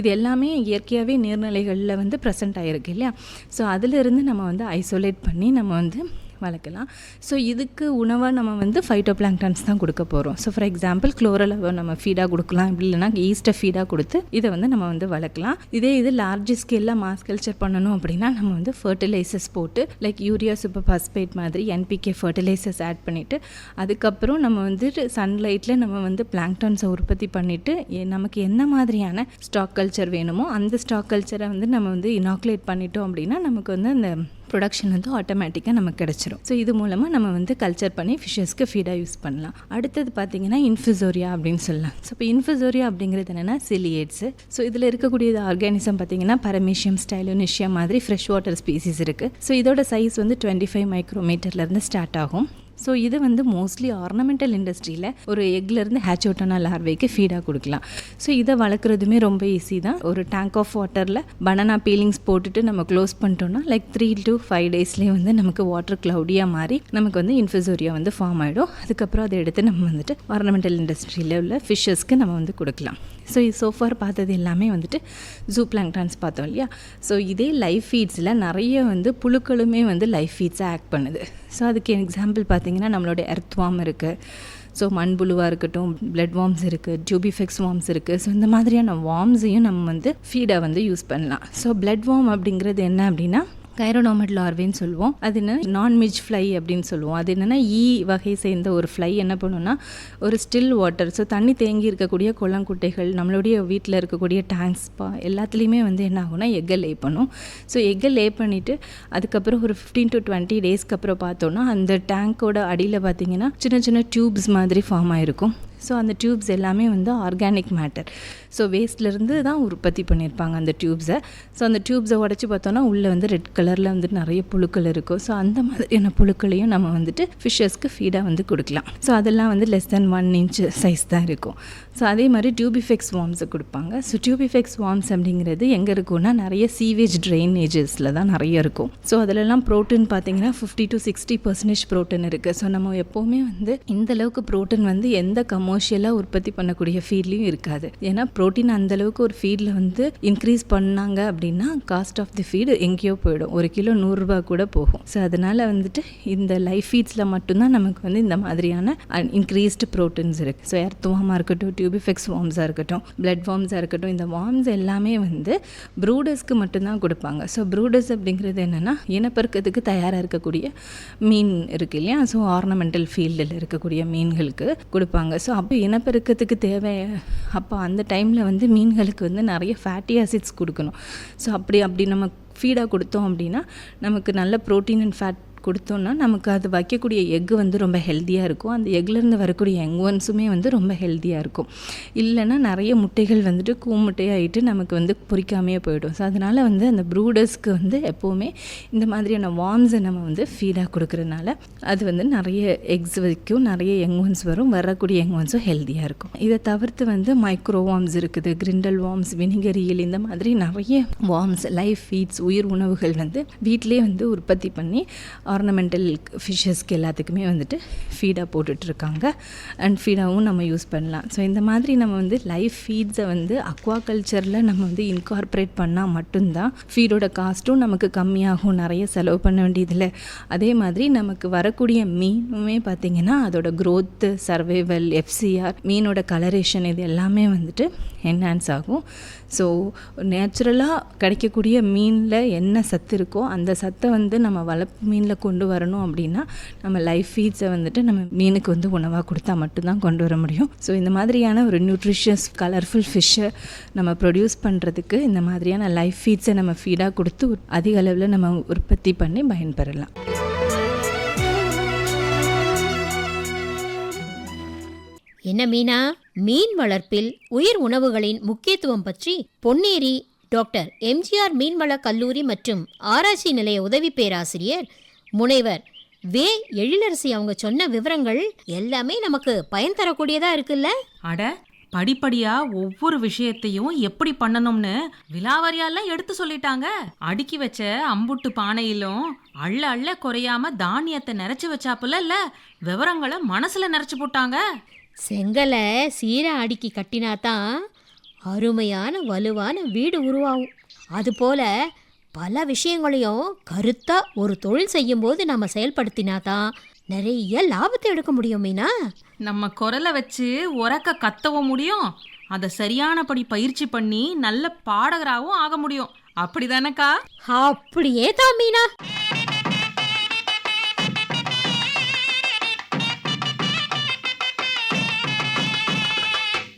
இது எல்லாமே இயற்கையாகவே நீர்நிலைகளில் வந்து ப்ரெசென்ட் ஆகிருக்கு இல்லையா? ஸோ அதிலிருந்து நம்ம வந்து ஐசோலேட் பண்ணி நம்ம வந்து வளர்க்கலாம். ஸோ இதுக்கு உணவாக நம்ம வந்து ஃபைட்டோ பிளாங்டன்ஸ் தான் கொடுக்க போகிறோம் ஸோ ஃபார் எக்ஸாம்பிள் குளோரலை நம்ம ஃபீடாக கொடுக்கலாம். இப்படி இல்லைனா ஈஸ்ட்டை ஃபீடாக கொடுத்து இதை வந்து நம்ம வந்து வளர்க்கலாம். இதே இது லார்ஜ் ஸ்கேலில் மாஸ் கல்ச்சர் பண்ணணும் அப்படின்னா நம்ம வந்து ஃபர்டிலைசர்ஸ் போட்டு லைக் யூரியா சூப்பர் பாஸ்பேட் மாதிரி N P K fertilizers add பண்ணிவிட்டு அதுக்கப்புறம் நம்ம வந்து சன்லைட்டில் நம்ம வந்து பிளாங்டன்ஸை உற்பத்தி பண்ணிவிட்டு நமக்கு என்ன மாதிரியான ஸ்டாக் கல்ச்சர் வேணுமோ அந்த ஸ்டாக் கல்ச்சரை வந்து நம்ம வந்து இனாக்குலேட் பண்ணிட்டோம் அப்படின்னா நமக்கு வந்து அந்த ப்ரொடக்ஷன் வந்து ஆட்டோமேட்டிக்காக நமக்கு கிடச்சிரும். ஸோ இது மூலமாக நம்ம வந்து கல்ச்சர் பண்ணி ஃபிஷ்ஷஸ்க்கு ஃபீடாக யூஸ் பண்ணலாம். அடுத்தது பார்த்தீங்கன்னா இன்ஃபிசோரியா அப்படின்னு சொல்லலாம். ஸோ இப்போ இன்ஃபிசோரியா அப்படிங்கிறது என்னென்னா சிலியேட்ஸு ஸோ இதில் இருக்கக்கூடிய ஆர்கானிசம் பார்த்தீங்கன்னா பரமேஷியம் ஸ்டைலோனிஷியா மாதிரி ஃப்ரெஷ் வாட்டர் ஸ்பீசிஸ் இருக்குது ஸோ இதோட சைஸ் வந்து டுவெண்ட்டி ஃபைவ் மைக்ரோமீட்டர்லேருந்து ஸ்டார்ட் ஆகும். ஸோ இது வந்து மோஸ்ட்லி ஆர்னமெண்டல் இண்டஸ்ட்ரியில் ஒரு எக்லேருந்து ஹேச் அவுட்டான லார்வேக்கு ஃபீடாக கொடுக்கலாம். ஸோ இதை வளர்க்குறதுமே ரொம்ப ஈஸி தான். ஒரு டேங்க் ஆஃப் வாட்டரில் பனானா பீலிங்ஸ் போட்டுட்டு நம்ம க்ளோஸ் பண்ணிட்டோம்னா லைக் த்ரீ டு ஃபைவ் டேஸ்லேயே வந்து நமக்கு வாட்டர் க்ளவுடியாக மாறி நமக்கு வந்து இன்ஃபிசோரியா வந்து ஃபார்ம் ஆகிடும் அதுக்கப்புறம் அதை எடுத்து நம்ம வந்துட்டு ஆர்னமெண்டல் இண்டஸ்ட்ரியில் உள்ள ஃபிஷ்ஷஸ்க்கு நம்ம வந்து கொடுக்கலாம். ஸோ இது சோஃபார் பார்த்தது எல்லாமே வந்துட்டு ஜூ பிளாங்டான்ஸ் பார்த்தோம் இல்லையா? ஸோ இதே லைஃப் ஃபீட்ஸில் நிறைய வந்து புழுக்களுமே வந்து லைஃப் ஃபீட்ஸை ஆக்ட் பண்ணுது. ஸோ அதுக்கு எக்ஸாம்பிள் பார்த்தீங்கன்னா நம்மளோட எர்த்வாம் இருக்குது ஸோ மண்புழுவாக இருக்கட்டும் பிளட் வார்ம்ஸ் இருக்குது டியூபிஃபெக்ஸ் வார்ம்ஸ் இருக்குது ஸோ இந்த மாதிரியான வார்ம்ஸையும் நம்ம வந்து ஃபீடை வந்து யூஸ் பண்ணலாம். ஸோ பிளட் வார்ம் அப்படிங்கிறது என்ன அப்படின்னா கைரோனோமட் லார்வேன்னு சொல்லுவோம். அது என்ன? நான்மிஜ் ஃப்ளை அப்படின்னு சொல்லுவோம். அது என்னென்னா ஈ வகை சேர்ந்த ஒரு ஃப்ளை என்ன பண்ணுன்னா ஒரு ஸ்டில் வாட்டர் ஸோ தண்ணி தேங்கி இருக்கக்கூடிய குளங்குட்டைகள் நம்மளுடைய வீட்டில் இருக்கக்கூடிய டேங்க்ஸ் பா எல்லாத்துலேயுமே வந்து என்ன ஆகும்னா எக்கை லே பண்ணும். ஸோ எக்கை லே பண்ணிவிட்டு அதுக்கப்புறம் ஒரு ஃபிஃப்டீன் டு டுவெண்ட்டி டேஸ்க்கு அப்புறம் பார்த்தோன்னா அந்த டேங்க்கோட அடியில் பார்த்தீங்கன்னா சின்ன சின்ன டியூப்ஸ் மாதிரி ஃபார்ம் ஆகிருக்கும் ஸோ அந்த டியூப்ஸ் எல்லாமே வந்து ஆர்கானிக் மேட்டர் ஸோ வேஸ்ட்லேருந்து தான் உற்பத்தி பண்ணியிருப்பாங்க அந்த டியூப்ஸை ஸோ அந்த டியூப்ஸை உடச்சி பார்த்தோன்னா உள்ளே வந்து ரெட் கலரில் வந்துட்டு நிறைய புழுக்கள் இருக்கும். ஸோ அந்த மாதிரியான புழுக்களையும் நம்ம வந்துட்டு ஃபிஷ்ஷஸ்க்கு ஃபீடாக வந்து கொடுக்கலாம். ஸோ அதெல்லாம் வந்து less than one inch size தான் இருக்கும். ஸோ அதே மாதிரி டியூபிஃபெக்ஸ் வார்ம்ஸை கொடுப்பாங்க. ஸோ டியூபிஃபெக்ஸ் வார்ம்ஸ் அப்படிங்கிறது எங்கே இருக்கும்னா நிறைய சீவேஜ் ட்ரைனேஜஸில் தான் நிறைய இருக்கும். ஸோ அதிலெல்லாம் ப்ரோட்டீன் பார்த்தீங்கன்னா fifty to sixty percentage protein இருக்குது ஸோ நம்ம எப்போவுமே வந்து இந்த அளவுக்கு ப்ரோட்டீன் வந்து எந்த கமர்ஷியலாக உற்பத்தி பண்ணக்கூடிய ஃபீட்லேயும் இருக்காது. ஏன்னா ப்ரோட்டீன் அந்த அளவுக்கு ஒரு ஃபீடில் வந்து இன்க்ரீஸ் பண்ணாங்க அப்படின்னா காஸ்ட் ஆஃப் தி ஃபீடு எங்கேயோ போயிடும். ஒரு கிலோ நூறுரூபா கூட போகும். ஸோ அதனால் வந்துட்டு இந்த லைஃப் ஃபீட்ஸில் மட்டும்தான் நமக்கு வந்து இந்த மாதிரியான இன்க்ரீஸ்டு ப்ரோட்டீன்ஸ் இருக்குது ஸோ எர்த்வாமாக இருக்கட்டும் டியூபிஃபெக்ஸ் வார்ம்ஸாக இருக்கட்டும் பிளட் வார்ம்ஸாக இருக்கட்டும் இந்த வார்ம்ஸ் எல்லாமே வந்து ப்ரூடர்ஸ்க்கு மட்டும்தான் கொடுப்பாங்க. ஸோ ப்ரூடர்ஸ் அப்படிங்கிறது என்னென்னா இனப்பெருக்கத்துக்கு தயாராக இருக்கக்கூடிய மீன் இருக்கு இல்லையா? ஸோ ஆர்னமெண்டல் ஃபீல்டில் இருக்கக்கூடிய மீன்களுக்கு கொடுப்பாங்க. ஸோ அப்போ இனப்பெருக்கத்துக்கு தேவை. அப்போ அந்த டைமில் வந்து மீன்களுக்கு வந்து நிறைய ஃபேட்டி ஆசிட்ஸ் கொடுக்கணும். ஸோ அப்படி அப்படி நம்ம ஃபீடாக கொடுத்தோம் அப்படின்னா நமக்கு நல்ல ப்ரோட்டீன் அண்ட் ஃபேட் கொடுத்தோம்னா நமக்கு அது வைக்கக்கூடிய எக்கு வந்து ரொம்ப ஹெல்த்தியாக இருக்கும். அந்த எக்லேருந்து வரக்கூடிய யங் ஒன்ஸுமே வந்து ரொம்ப ஹெல்த்தியாக இருக்கும். இல்லைன்னா நிறைய முட்டைகள் வந்துட்டு கூமுட்டையாகிட்டு நமக்கு வந்து பொறிக்காமையே போயிடும். ஸோ அதனால் வந்து அந்த ப்ரூடர்ஸ்க்கு வந்து எப்போவுமே இந்த மாதிரியான வார்ம்ஸை நம்ம வந்து ஃபீடாக கொடுக்குறதுனால அது வந்து நிறைய எக்ஸ் வைக்கும் நிறைய யங் ஒன்ஸ் வரும் வரக்கூடிய யங் ஒன்ஸும் ஹெல்த்தியாக இருக்கும். இதை தவிர்த்து வந்து மைக்ரோ வார்ம்ஸ் இருக்குது கிரிண்டல் வார்ம்ஸ் வினிகரியல் இந்த மாதிரி நிறைய வார்ம்ஸ் லைஃப் ஃபீட்ஸ் உயிர் உணவுகள் வந்து வீட்டிலே வந்து உற்பத்தி பண்ணி ஆர்னமெண்டல் ஃபிஷ்ஷஸ்க்கு எல்லாத்துக்குமே வந்துட்டு ஃபீடாக போட்டுட்ருக்காங்க. அண்ட் ஃபீடாகவும் நம்ம யூஸ் பண்ணலாம். ஸோ இந்த மாதிரி நம்ம வந்து லைஃப் ஃபீட்ஸை வந்து அக்வா கல்ச்சரில் நம்ம வந்து இன்கார்ப்ரேட் பண்ணால் மட்டும்தான் ஃபீடோட காஸ்ட்டும் நமக்கு கம்மியாகும். நிறைய செலவு பண்ண வேண்டியதில்லை. அதே மாதிரி நமக்கு வரக்கூடிய மீனுமே பார்த்திங்கன்னா அதோட க்ரோத்து சர்வைவல் எஃப்சிஆர் மீனோட கலரேஷன் இது எல்லாமே வந்துட்டு என்ஹான்ஸ் ஆகும். ஸோ நேச்சுரலாக கிடைக்கக்கூடிய மீனில் என்ன சத்து இருக்கோ அந்த சத்தை வந்து நம்ம வளர்ப்பு மீனில் கொண்டு வரணும் அப்படின்னா நம்ம லைஃப் ஃபீட்ஸை வந்துட்டு நம்ம மீனுக்கு வந்து உணவாக கொடுத்தா மட்டும்தான் கொண்டு வர முடியும். ஸோ இந்த மாதிரியான ஒரு நியூட்ரிஷியஸ் கலர்ஃபுல் ஃபிஷ்ஷை நம்ம ப்ரொடியூஸ் பண்ணுறதுக்கு இந்த மாதிரியான லைஃப் ஃபீட்ஸை நம்ம ஃபீடாக கொடுத்து அதிக அளவில் நம்ம உற்பத்தி பண்ணி பயன்பெறலாம். என்ன மீனா? மீன் வளர்ப்பில் உயிர் உணவுகளின் முக்கியத்துவம் பற்றி பொன்னேரி டாக்டர் எம்ஜிஆர் மீன்வள கல்லூரி மற்றும் ஆராய்ச்சி நிலைய உதவி பேராசிரியர் முனைவர் வே எழிலரசி அவங்க சொன்ன விவரங்கள் எல்லாமே நமக்கு பயன் தரக்கூடியதா இருக்குல்ல? அட படிப்படியா ஒவ்வொரு விஷயத்தையும் எப்படி பண்ணணும்னு விலாவாரியாலாம் எடுத்து சொல்லிட்டாங்க. அடுக்கி வச்ச அம்புட்டு பானையிலும் அள்ள அள்ள குறையாம தானியத்தை நிறைச்சு வச்சாப்புல இல்ல விவரங்களை மனசுல நிறைச்சு போட்டாங்க. செங்கலை சீரா அடுக்கி கட்டினாதான் அருமையான வலுவான வீடு உருவாகும். அதுபோல பல விஷயங்களையும் கருத்தா ஒரு தொழில் செய்யும்போது நம்ம செயல்படுத்தினாதான் நிறைய லாபத்தை எடுக்க முடியும் மீனா. நம்ம குரலை வச்சு உறக்க கத்தவும் முடியும். அதை சரியானபடி பயிற்சி பண்ணி நல்ல பாடகராகவும் ஆக முடியும். அப்படிதானக்கா? அப்படியே தான் மீனா.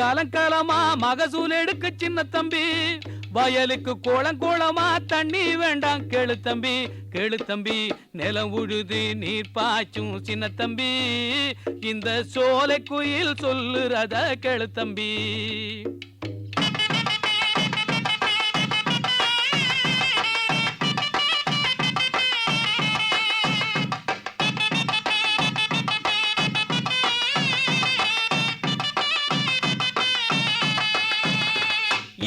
கலங்கலமா மகசூல் எடுக்க சின்ன தம்பி. வயலுக்கு கோலம் கோலமா தண்ணி வேண்டாம் கேளு தம்பி கேளு தம்பி. நிலம் உழுது நீர் பாய்ச்சும் சின்ன தம்பி. இந்த சோலை குயில் சொல்லுறத கேளு தம்பி.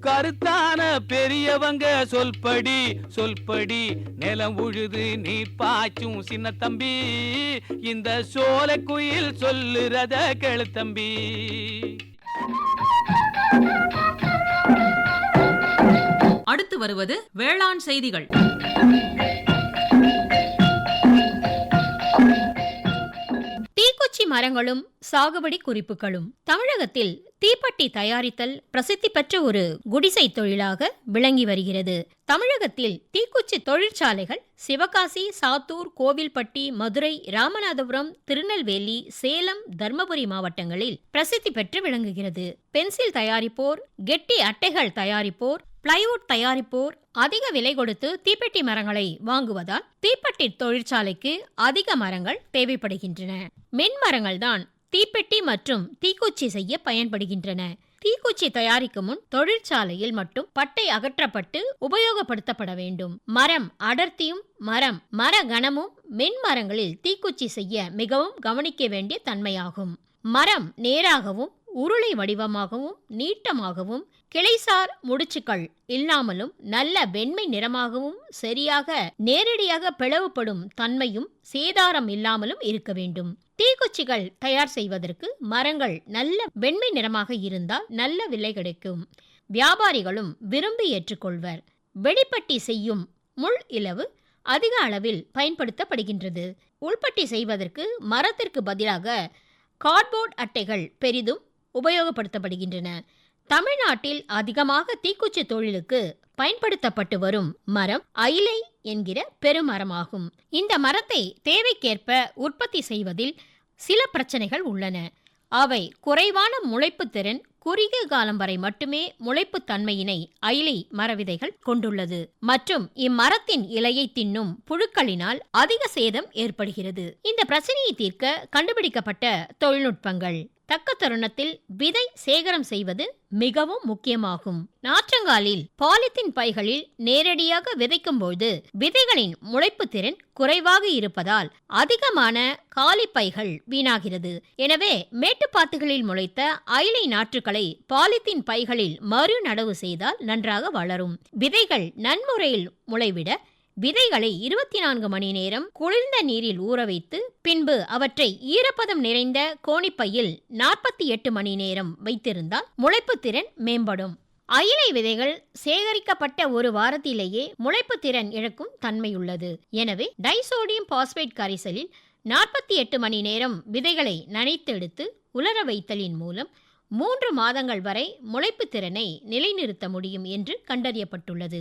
கருத்தான பெரியவங்க சொல்படி சொல்படி. நிலம் உழுது நீ பாய்ச்சும் சின்ன தம்பி. இந்த சோலை குயில் சொல்லுறத கேளு தம்பி. அடுத்து வருவது வேளாண் செய்திகள். தீக்குச்சி மரங்களும் சாகுபடி குறிப்புகளும் தமிழகத்தில் தீப்பெட்டி தயாரித்தல் பிரசித்தி பெற்ற ஒரு குடிசை தொழிலாக விளங்கி வருகிறது. தமிழகத்தில் தீக்குச்சி தொழிற்சாலைகள் சிவகாசி சாத்தூர் கோவில்பட்டி மதுரை ராமநாதபுரம் திருநெல்வேலி சேலம் தர்மபுரி மாவட்டங்களில் பிரசித்தி பெற்று விளங்குகிறது. பென்சில் தயாரிப்போர் கெட்டி அட்டைகள் தயாரிப்போர் பிளைவுட் தயாரிப்போர் அதிக விலை கொடுத்து தீப்பெட்டி மரங்களை வாங்குவதால் தீப்பெட்டி தொழிற்சாலைக்கு அதிக மரங்கள் தேவைப்படுகின்றன. மென்மரங்கள் தான் தீப்பெட்டி மற்றும் தீக்குச்சி செய்ய பயன்படுகின்றன. தீக்குச்சி தயாரிக்கும் முன் தொழிற்சாலையில் மட்டும் பட்டை அகற்றப்பட்டு உபயோகப்படுத்தப்பட வேண்டும். மரம் அடர்த்தியும் மரம் மர கனமும் மென்மரங்களில் தீக்குச்சி செய்ய மிகவும் கவனிக்க வேண்டிய தன்மையாகும். மரம் நேராகவும் உருளை வடிவமாகவும் நீட்டமாகவும் கிளைசார் முடிச்சுக்கள். இல்லாமலும் நல்ல வெண்மை நிறமாகவும் சரியாக நேரடியாக பிளவுபடும் தன்மையும் சேதாரம் இல்லாமலும் இருக்க வேண்டும். தீக்குச்சிகள் தயார் செய்வதற்கு மரங்கள் நல்ல வெண்மை நிறமாக இருந்தால் நல்ல விலை கிடைக்கும். வியாபாரிகளும் விரும்பி ஏற்றுக்கொள்வர். வெளிப்பட்டி செய்யும் முள் இலவு அதிக அளவில் பயன்படுத்தப்படுகின்றது. உள்பட்டி செய்வதற்கு மரத்திற்கு பதிலாக கார்ட்போர்ட் அட்டைகள் பெரிதும் உபயோகப்படுத்தப்படுகின்றன. தமிழ்நாட்டில் அதிகமாக தீக்குச்சி தொழிலுக்கு பயன்படுத்தப்பட்டு வரும் மரம் அயிலை என்கிற பெருமரமாகும். இந்த மரத்தை தேவைக்கேற்ப உற்பத்தி செய்வதில் சில பிரச்சனைகள் உள்ளன. அவை குறைவான முளைப்பு திறன் குறுகிய காலம் வரை மட்டுமே முளைப்பு தன்மையினை அயிலை மரவிதைகள் கொண்டுள்ளது. மற்றும் இம்மரத்தின் இலையை தின்னும் புழுக்களினால் அதிக சேதம் ஏற்படுகிறது. இந்த பிரச்சனையை தீர்க்க கண்டுபிடிக்கப்பட்ட தொழில்நுட்பங்கள். தக்க தருணத்தில் விதை சேகரம் செய்வது மிகவும் முக்கியமாகும். நாற்றங்காலில் பாலித்தீன் பைகளில் நேரடியாக விதைக்கும் போது விதைகளின் முளைப்பு திறன் குறைவாக இருப்பதால் அதிகமான காலி பைகள் வீணாகிறது. எனவே மேட்டுப்பாத்துகளில் முளைத்த அயிலை நாற்றுகளை பாலித்தீன் பைகளில் மறு நடவு செய்தால் நன்றாக வளரும். விதைகள் நன்முறையில் முளைவிட விதைகளை இருபத்தி நான்கு மணி நேரம் குளிர்ந்த நீரில் ஊற வைத்து பின்பு அவற்றை ஈரப்பதம் நிறைந்த கோணிப்பையில் நாற்பத்தி எட்டு மணி நேரம் வைத்திருந்தால் முளைப்பு திறன் மேம்படும். அயிலை விதைகள் சேகரிக்கப்பட்ட ஒரு வாரத்திலேயே முளைப்பு திறன் இழக்கும் தன்மையுள்ளது. எனவே டைசோடியம் பாஸ்பேட் கரைசலில் நாற்பத்தி எட்டு மணி நேரம் விதைகளை நனைத்தெடுத்து உலர வைத்தலின் மூலம் மூன்று மாதங்கள் வரை முளைப்பு திறனை நிலைநிறுத்த முடியும் என்று கண்டறியப்பட்டுள்ளது.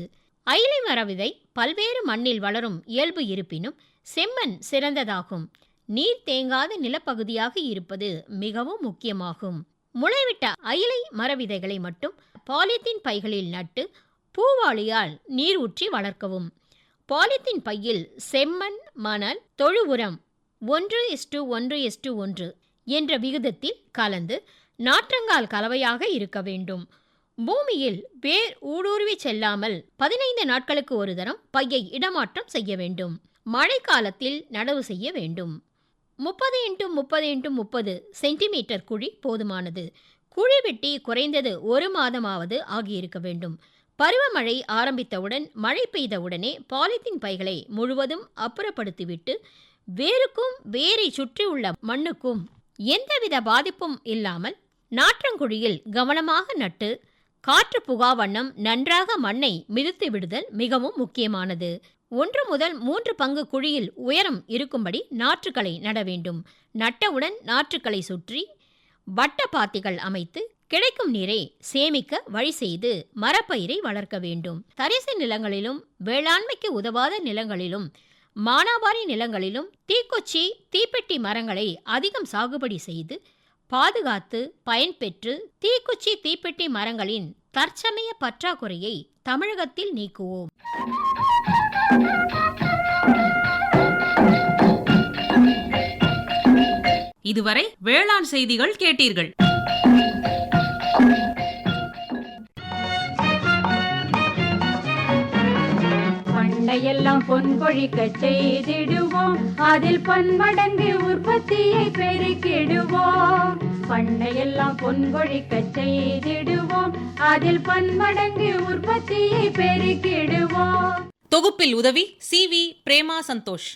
அயிலை மர விதை பல்வேறு மண்ணில் வளரும் இயல்பு இருப்பினும் செம்மண் சிறந்ததாகும். நீர் தேங்காத நிலப்பகுதியாக இருப்பது மிகவும் முக்கியமாகும். முளைவிட்ட அயிலை மரவிதைகளை மட்டும் பாலித்தீன் பைகளில் நட்டு பூவாளியால் நீர் ஊற்றி வளர்க்கவும். பாலித்தீன் பையில் செம்மண் மணல் தொழு உரம் ஒன்று இஸ்டு ஒன்று இஸ்டு ஒன்று என்ற விகிதத்தில் கலந்து நாற்றங்கால் கலவையாக இருக்க வேண்டும். பூமியில் வேர் ஊடுருவி செல்லாமல் பதினைந்து நாட்களுக்கு ஒரு தரம் பையை இடமாற்றம் செய்ய வேண்டும். மழைக்காலத்தில் நடவு செய்ய வேண்டும். முப்பது இன்ட்டு முப்பது இன்ட்டு முப்பது சென்டிமீட்டர் குழி போதுமானது. குழி வெட்டி குறைந்தது ஒரு மாதமாவது ஆகியிருக்க வேண்டும். பருவமழை ஆரம்பித்தவுடன் மழை பெய்தவுடனே பாலித்தீன் பைகளை முழுவதும் அப்புறப்படுத்திவிட்டு வேருக்கும் வேரை சுற்றியுள்ள மண்ணுக்கும் எந்தவித பாதிப்பும் இல்லாமல் நாற்றங்குழியில் கவனமாக நட்டு காற்று புகா வண்ணம் நன்றாக மண்ணை மிதித்து விடுதல் மிகவும் முக்கியமானது. ஒன்று முதல் மூன்று பங்கு குழியில் உயரம் இருக்கும்படி நாற்றுக்களை நட வேண்டும். நட்டவுடன் நாற்றுக்களை சுற்றி வட்ட பாத்திகள் அமைத்து கிடைக்கும் நீரை சேமிக்க வழி செய்து மரப்பயிரை வளர்க்க வேண்டும். தரிசு நிலங்களிலும் வேளாண்மைக்கு உதவாத நிலங்களிலும் மானாவாரி நிலங்களிலும் தீக்குச்சி தீப்பெட்டி மரங்களை அதிகம் சாகுபடி செய்து பாதுகாத்து பயன்பெற்று தீக்குச்சி தீப்பெட்டி மரங்களின் தற்சமய பற்றாக்குறையை தமிழகத்தில் நீக்குவோம். இதுவரை வேளாண் செய்திகள் கேட்டீர்கள். பண்டையெல்லாம் பொன் கொழிக்க செய்திடுவோம். அதில் பன்மடங்கு உற்பத்தியை பெருக்கிடுவோம். பண்டையெல்லாம் பொன் கொழிக்க செய்திடுவோம். அதில் பன்மடங்கு உற்பத்தியை பெருக்கிடுவோம். தொகுப்பில் உதவி சி வி பிரேமா சந்தோஷ்.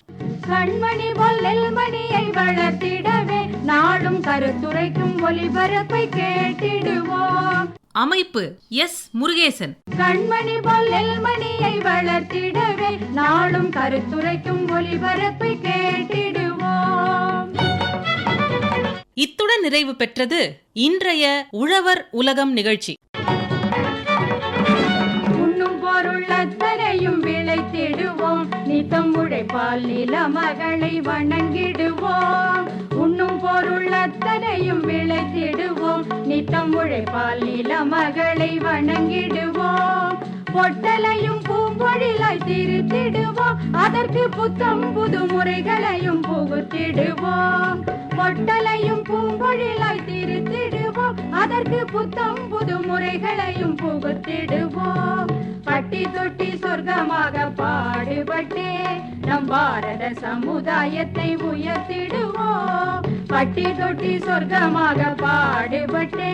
கண்மணி பொல்லில் மணியை வளர்த்திடவே நாடும் கருத்துரைக்கும் ஒளிபரப்பை கேட்டிடுவோம். அமைப்பு எஸ் முருகேசன். கண்மணி மணியை வளர்த்திடவே நாடும் கருத்துரைக்கும் ஒளிபரப்பை கேட்டிடுவோம். இத்துடன் நிறைவு பெற்றது இன்றைய உழவர் உலகம் நிகழ்ச்சி. உண்ணும் பொருள் அத்தனையும் விளைத்திடுவோம். நித்தம் உழைப்பால் நில மகளை வணங்கிடுவோம். உண்ணும் விளைத்திடுவோம். நித்தம் உழைப்பால் நில மகளை வணங்கிடுவோம். பொட்டலையும் பூம்பொழிலாய் திருத்திடுவோம். அதற்கு புத்தம் புது முறைகளையும் புகுத்திடுவோம். பொட்டலையும் பூம்பொழிலாய் திருத்திடுவோம். அதற்கு புத்தம் புது முறைகளையும் புகுத்திடுவோம். பட்டி தொட்டி சொர்க்கமாக பாடுபட்டே நம் பாரத சமுதாயத்தை உயர்த்திடுவோம். பட்டி தொட்டி சொர்க்கமாக பாடுபட்டே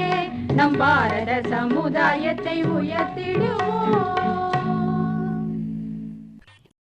நம் பாரத சமுதாயத்தை உயர்த்திடுவோம். Thank you.